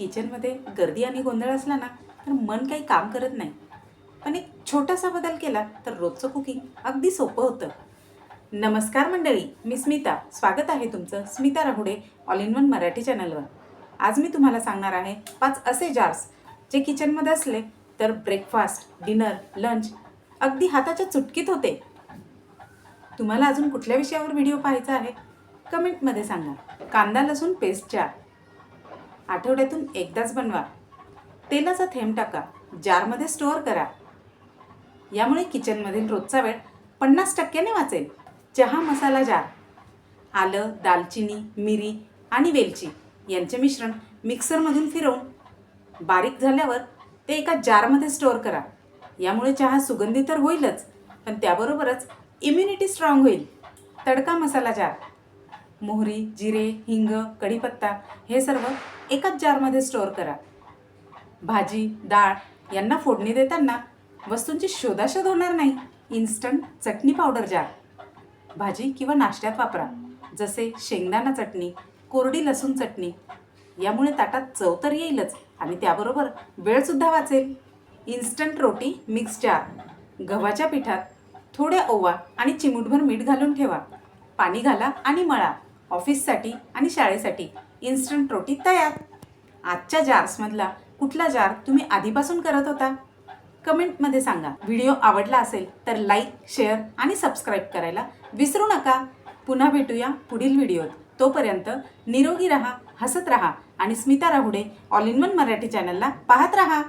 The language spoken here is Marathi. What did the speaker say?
किचनमध्ये गर्दी आणि गोंधळ असला ना तर मन काही काम करत नाही. पण एक छोटासा बदल केला तर रोजचं कुकिंग अगदी सोपं होतं. नमस्कार मंडळी मी स्मिता. स्वागत आहे तुमचं Smita Rahude all in one Marathi चॅनलवर. आज मी तुम्हाला सांगणार आहे पाच असे जार्स जे किचनमध्ये असले तर ब्रेकफास्ट डिनर लंच अगदी हाताच्या चुटकीत होते. तुम्हाला अजून कुठल्या विषयावर व्हिडिओ पाहायचा आहे? कमेंटमध्ये सांगा. कांदा लसूण पेस्ट जार आठवड्यातून एकदाच बनवा. तेलाचा थेंब टाका. जारमध्ये स्टोअर करा. यामुळे किचनमधील रोजचा वेळ पन्नास टक्क्याने वाचेल. चहा मसाला जार. आलं दालचिनी मिरी आणि वेलची यांचे मिश्रण मिक्सरमधून फिरवून बारीक झाल्यावर ते एका जारमध्ये स्टोअर करा. यामुळे चहा सुगंधी तर होईलच पण त्याबरोबरच इम्युनिटी स्ट्रॉंग होईल. तडका मसाला जार. मोहरी जिरे हिंग कढीपत्ता हे सर्व एकाच जारमध्ये स्टोअर करा. भाजी डाळ यांना फोडणी देताना वस्तूंची शोधाशोध होणार नाही. इन्स्टंट चटणी पावडर जार भाजी किंवा नाश्त्यात वापरा. जसे शेंगदाणा चटणी कोरडी लसूण चटणी. यामुळे ताटात चव तर येईलच आणि त्याबरोबर वेळसुद्धा वाचेल. इन्स्टंट रोटी मिक्स जार गव्हाच्या पिठात थोड्या ओवा आणि चिमूटभर मीठ घालून ठेवा. पाणी घाला आणि मळा. ऑफिससाठी आणि शाळेसाठी इन्स्टंट रोटी तयार. आजच्या जार्समधला कुठला जार तुम्ही आधीपासून करत होता? कमेंटमध्ये सांगा. व्हिडिओ आवडला असेल तर लाईक शेअर आणि सबस्क्राईब करायला विसरू नका. पुन्हा भेटूया पुढील व्हिडिओत तोपर्यंत निरोगी रहा हसत रहा आणि Smita Rahude all in one Marathi चॅनलला पाहत रहा.